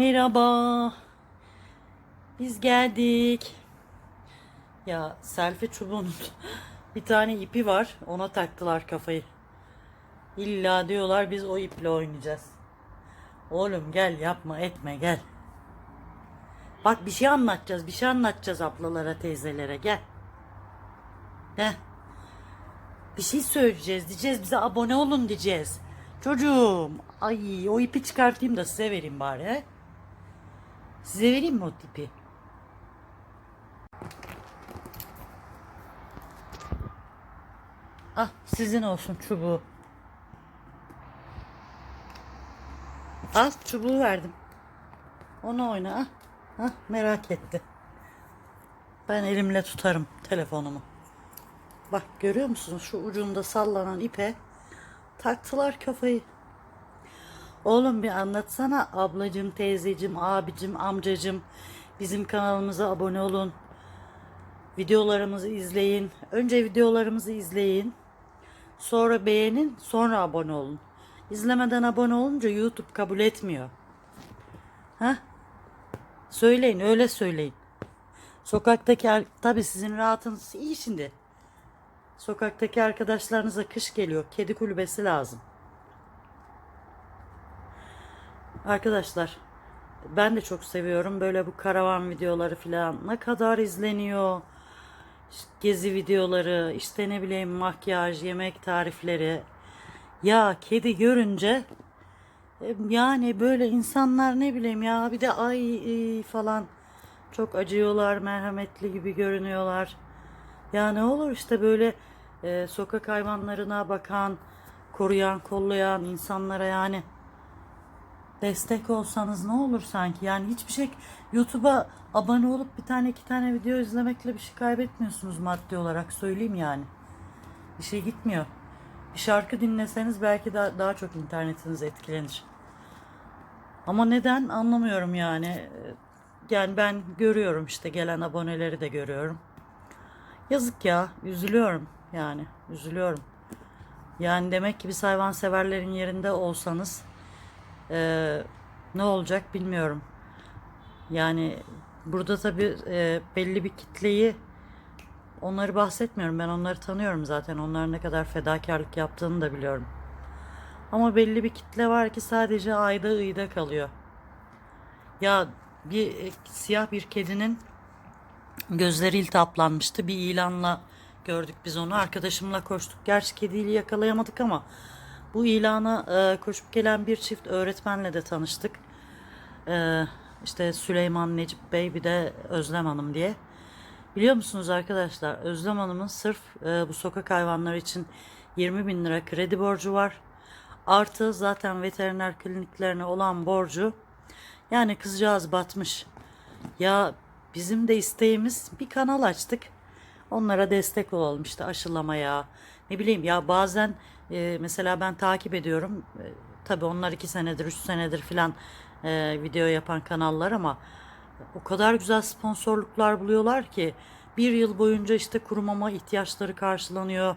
Merhaba. Biz geldik. Ya selfie çubuğunun bir tane ipi var. Ona taktılar kafayı. İlla diyorlar biz o iple oynayacağız. Oğlum gel yapma etme gel. Bak bir şey anlatacağız. Bir şey anlatacağız ablalara teyzelere gel. Gel. Bir şey söyleyeceğiz. Diyeceğiz bize abone olun diyeceğiz. Çocuğum. Ay o ipi çıkartayım da size vereyim bari. He? Size vereyim mi o ipi? Ah sizin olsun çubuğu. Al çubuğu verdim. Onu oyna. Ah, ah merak etti. Ben elimle tutarım telefonumu. Bak görüyor musunuz şu ucunda sallanan ipe taktılar kafayı. Oğlum bir anlatsana ablacım, teyzecim, abicim, amcacım. Bizim kanalımıza abone olun. Videolarımızı izleyin. Önce videolarımızı izleyin. Sonra beğenin, sonra abone olun. İzlemeden abone olunca YouTube kabul etmiyor. Ha? Söyleyin, öyle söyleyin. Sokaktaki tabii sizin rahatınız iyi şimdi. Sokaktaki arkadaşlarınıza kış geliyor. Kedi kulübesi lazım. Arkadaşlar ben de çok seviyorum böyle bu karavan videoları falan. Ne kadar izleniyor. Gezi videoları, işte ne bileyim makyaj, yemek tarifleri. Ya kedi görünce e, yani böyle insanlar ne bileyim ya bir de ay falan çok acıyorlar, merhametli gibi görünüyorlar. Ya ne olur işte böyle e, sokak hayvanlarına bakan, koruyan, kollayan insanlara yani destek olsanız ne olur sanki? Yani hiçbir şey YouTube'a abone olup bir tane iki tane video izlemekle bir şey kaybetmiyorsunuz maddi olarak söyleyeyim yani. Bir şey gitmiyor. Bir şarkı dinleseniz belki daha, daha çok internetiniz etkilenir. Ama neden anlamıyorum yani. Yani ben görüyorum işte gelen aboneleri de görüyorum. Yazık ya, üzülüyorum yani, üzülüyorum. Yani demek ki biz hayvanseverlerin yerinde olsanız ee, ne olacak bilmiyorum. Yani burada tabii e, belli bir kitleyi onları bahsetmiyorum. Ben onları tanıyorum zaten. Onların ne kadar fedakarlık yaptığını da biliyorum. Ama belli bir kitle var ki sadece ayda ıyda kalıyor. Ya bir e, siyah bir kedinin gözleri iltihaplanmıştı. Bir ilanla gördük biz onu. Arkadaşımla koştuk. Gerçi kediyi yakalayamadık ama bu ilana e, koşup gelen bir çift öğretmenle de tanıştık. E, işte Süleyman Necip Bey bir de Özlem Hanım diye. Biliyor musunuz arkadaşlar Özlem Hanım'ın sırf e, bu sokak hayvanları için 20 bin lira kredi borcu var. Artı zaten veteriner kliniklerine olan borcu. Yani kızcağız batmış. Ya bizim de isteğimiz bir kanal açtık. Onlara destek olalım işte aşılamaya. Ne bileyim ya bazen e, mesela ben takip ediyorum. E, tabii onlar iki senedir, üç senedir filan e, video yapan kanallar ama o kadar güzel sponsorluklar buluyorlar ki bir yıl boyunca işte kuru mama ihtiyaçları karşılanıyor.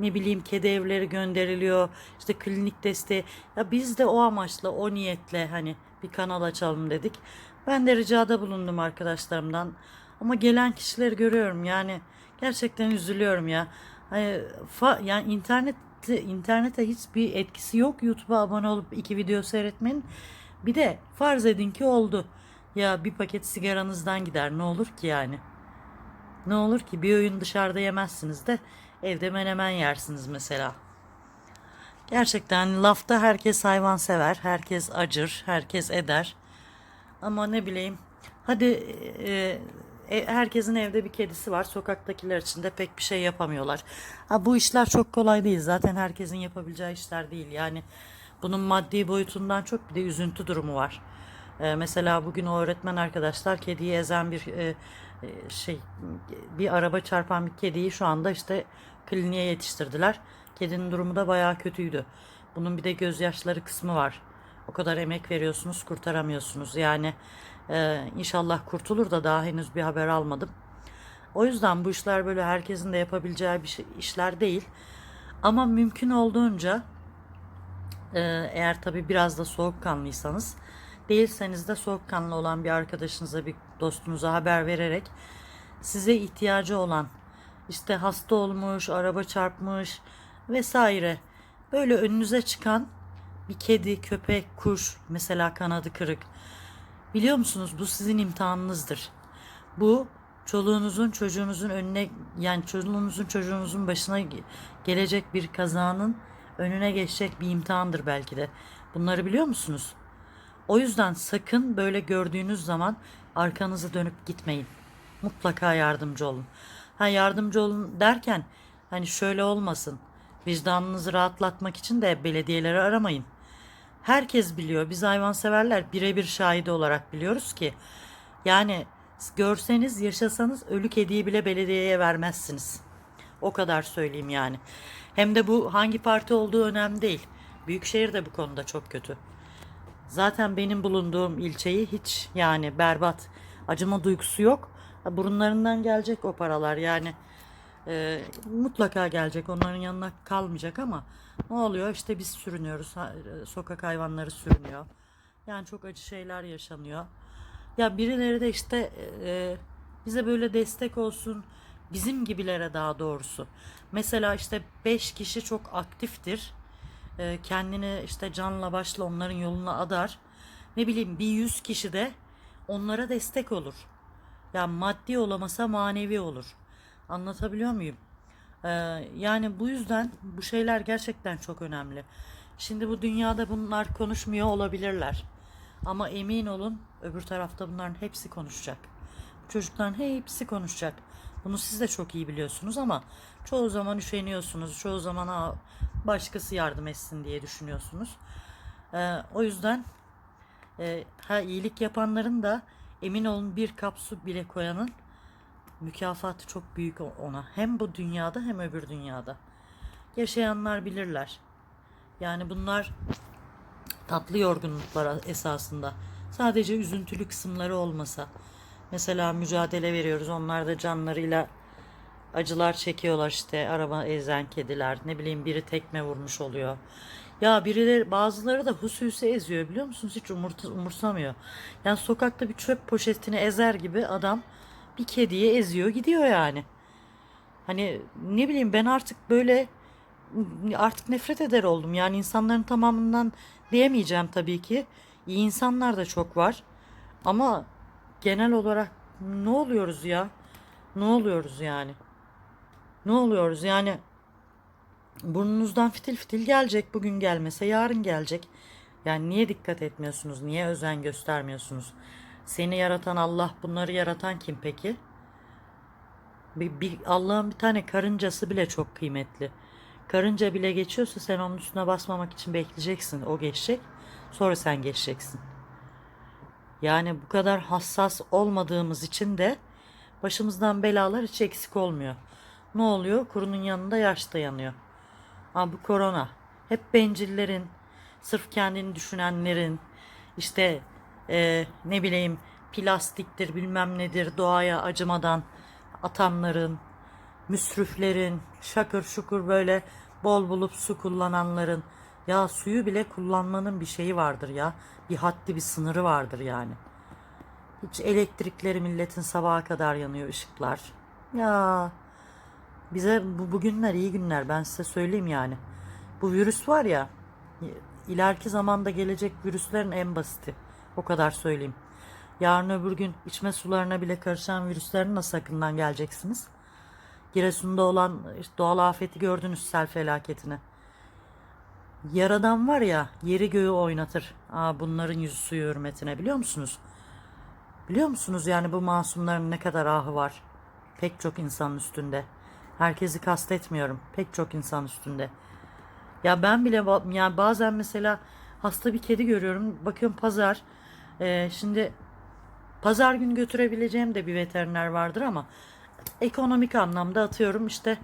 Ne bileyim kedi evleri gönderiliyor. işte klinik desteği. Ya biz de o amaçla, o niyetle hani bir kanal açalım dedik. Ben de ricada bulundum arkadaşlarımdan. Ama gelen kişileri görüyorum yani gerçekten üzülüyorum ya. Hani fa, yani internet internete hiçbir etkisi yok YouTube'a abone olup iki video seyretmenin. Bir de farz edin ki oldu. Ya bir paket sigaranızdan gider ne olur ki yani? Ne olur ki bir öğün dışarıda yemezsiniz de evde menemen yersiniz mesela. Gerçekten lafta herkes hayvan sever, herkes acır, herkes eder. Ama ne bileyim, hadi e, e, herkesin evde bir kedisi var. Sokaktakiler için de pek bir şey yapamıyorlar. Ha, bu işler çok kolay değil. Zaten herkesin yapabileceği işler değil. Yani bunun maddi boyutundan çok bir de üzüntü durumu var. E, mesela bugün o öğretmen arkadaşlar kediyi ezen bir e, e, şey bir araba çarpan bir kediyi şu anda işte kliniğe yetiştirdiler. Kedinin durumu da bayağı kötüydü. Bunun bir de gözyaşları kısmı var. O kadar emek veriyorsunuz kurtaramıyorsunuz. Yani e, inşallah kurtulur da daha henüz bir haber almadım. O yüzden bu işler böyle herkesin de yapabileceği bir şey, işler değil. Ama mümkün olduğunca e, eğer tabii biraz da soğukkanlıysanız Değilseniz de soğukkanlı olan bir arkadaşınıza, bir dostunuza haber vererek size ihtiyacı olan işte hasta olmuş, araba çarpmış vesaire böyle önünüze çıkan bir kedi, köpek, kuş mesela kanadı kırık. Biliyor musunuz bu sizin imtihanınızdır. Bu çoluğunuzun çocuğunuzun önüne yani çoluğunuzun çocuğunuzun başına ge- gelecek bir kazanın önüne geçecek bir imtihandır belki de. Bunları biliyor musunuz? O yüzden sakın böyle gördüğünüz zaman arkanızı dönüp gitmeyin. Mutlaka yardımcı olun. Ha yardımcı olun derken hani şöyle olmasın. Vicdanınızı rahatlatmak için de belediyeleri aramayın. Herkes biliyor. Biz hayvanseverler birebir şahidi olarak biliyoruz ki yani görseniz yaşasanız ölü kediyi bile belediyeye vermezsiniz. O kadar söyleyeyim yani. Hem de bu hangi parti olduğu önemli değil. Büyükşehir de bu konuda çok kötü. Zaten benim bulunduğum ilçeyi hiç yani berbat. Acıma duygusu yok. Burunlarından gelecek o paralar yani. E, mutlaka gelecek. Onların yanına kalmayacak ama ne oluyor? İşte biz sürünüyoruz. e, Sokak hayvanları sürünüyor. Yani çok acı şeyler yaşanıyor. Ya birileri de işte e, bize böyle destek olsun. Bizim gibilere daha doğrusu. Mesela işte 5 kişi çok aktiftir e, kendini işte canla başla onların yoluna adar. Ne bileyim bir yüz kişi de onlara destek olur. Yani maddi olamasa manevi olur. Anlatabiliyor muyum? Ee, yani bu yüzden bu şeyler gerçekten çok önemli. Şimdi bu dünyada bunlar konuşmuyor olabilirler. Ama emin olun öbür tarafta bunların hepsi konuşacak. Bu çocukların hepsi konuşacak. Bunu siz de çok iyi biliyorsunuz ama çoğu zaman üşeniyorsunuz. Çoğu zaman "Aa, başkası yardım etsin diye düşünüyorsunuz. Ee, o yüzden e, ha iyilik yapanların da emin olun bir kap su bile koyanın mükafatı çok büyük ona. Hem bu dünyada hem öbür dünyada. Yaşayanlar bilirler. Yani bunlar tatlı yorgunluklar esasında. Sadece üzüntülü kısımları olmasa. Mesela mücadele veriyoruz. Onlar da canlarıyla acılar çekiyorlar işte. Araba ezen kediler. Ne bileyim biri tekme vurmuş oluyor. Ya birileri bazıları da hususi eziyor biliyor musunuz? Hiç umursamıyor. Yani sokakta bir çöp poşetini ezer gibi adam bir kediyi eziyor gidiyor yani. Hani ne bileyim ben artık böyle artık nefret eder oldum. Yani insanların tamamından diyemeyeceğim tabii ki. İyi insanlar da çok var. Ama genel olarak ne oluyoruz ya? Ne oluyoruz yani? Ne oluyoruz yani? Burnunuzdan fitil fitil gelecek. Bugün gelmese yarın gelecek. Yani niye dikkat etmiyorsunuz? Niye özen göstermiyorsunuz? Seni yaratan Allah, bunları yaratan kim peki? Bir, bir Allah'ın bir tane karıncası bile çok kıymetli. Karınca bile geçiyorsa sen onun üstüne basmamak için bekleyeceksin. O geçecek. Sonra sen geçeceksin. Yani bu kadar hassas olmadığımız için de başımızdan belalar hiç eksik olmuyor. Ne oluyor? Kurunun yanında yaş da yanıyor. Bu korona. Hep bencillerin, sırf kendini düşünenlerin, işte e, ne bileyim plastiktir bilmem nedir doğaya acımadan atanların, müsriflerin, şakır şukur böyle bol bulup su kullananların ya suyu bile kullanmanın bir şeyi vardır ya. Bir haddi bir sınırı vardır yani. Hiç elektrikleri milletin sabaha kadar yanıyor ışıklar. Ya bize bu bugünler iyi günler ben size söyleyeyim yani. Bu virüs var ya ileriki zamanda gelecek virüslerin en basiti. O kadar söyleyeyim. Yarın öbür gün içme sularına bile karışan virüslerin nasıl akından geleceksiniz? Giresun'da olan doğal afeti gördünüz sel felaketini. Yaradan var ya yeri göğü oynatır. Aa, bunların yüzü suyu hürmetine biliyor musunuz? Biliyor musunuz yani bu masumların ne kadar ahı var? Pek çok insanın üstünde. Herkesi kastetmiyorum. Pek çok insan üstünde. Ya ben bile yani bazen mesela hasta bir kedi görüyorum. Bakıyorum pazar. Ee, şimdi pazar günü götürebileceğim de bir veteriner vardır ama ekonomik anlamda atıyorum işte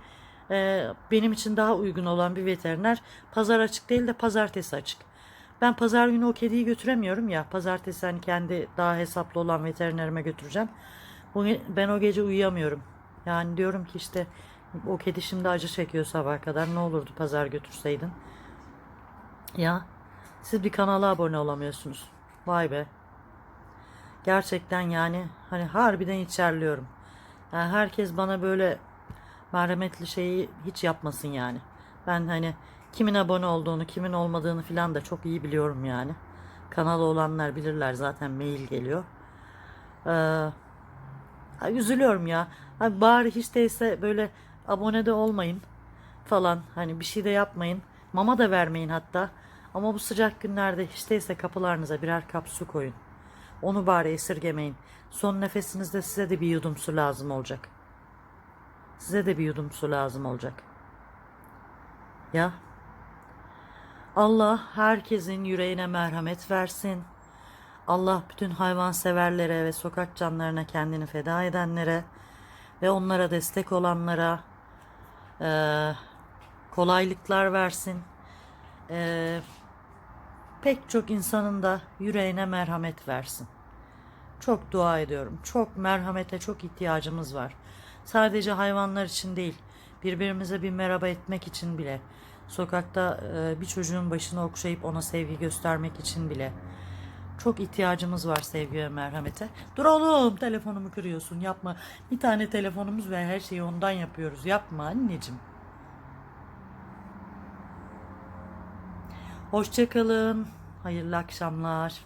e, benim için daha uygun olan bir veteriner pazar açık değil de pazartesi açık. Ben pazar günü o kediyi götüremiyorum ya. Pazartesi hani kendi daha hesaplı olan veterinerime götüreceğim. Ben o gece uyuyamıyorum. Yani diyorum ki işte o kedi şimdi acı çekiyor sabaha kadar. Ne olurdu pazar götürseydin. Ya siz bir kanala abone olamıyorsunuz. Vay be. Gerçekten yani hani harbiden içerliyorum. Yani herkes bana böyle merhametli şeyi hiç yapmasın yani. Ben hani kimin abone olduğunu, kimin olmadığını filan da çok iyi biliyorum yani. Kanalı olanlar bilirler zaten mail geliyor. Ee, üzülüyorum ya. Hani bari hiç değilse böyle abone de olmayın falan. Hani bir şey de yapmayın. Mama da vermeyin hatta. Ama bu sıcak günlerde hiç değilse kapılarınıza birer kap su koyun. Onu bari esirgemeyin. Son nefesinizde size de bir yudum su lazım olacak. Size de bir yudum su lazım olacak. Ya. Allah herkesin yüreğine merhamet versin. Allah bütün hayvanseverlere ve sokak canlarına kendini feda edenlere ve onlara destek olanlara eee, kolaylıklar versin. Eee, pek çok insanın da yüreğine merhamet versin. Çok dua ediyorum. Çok merhamete çok ihtiyacımız var. Sadece hayvanlar için değil, birbirimize bir merhaba etmek için bile, sokakta e, bir çocuğun başını okşayıp ona sevgi göstermek için bile çok ihtiyacımız var sevgi ve merhamete. Dur oğlum telefonumu kırıyorsun yapma. Bir tane telefonumuz ve her şeyi ondan yapıyoruz. Yapma anneciğim. Hoşçakalın. Hayırlı akşamlar.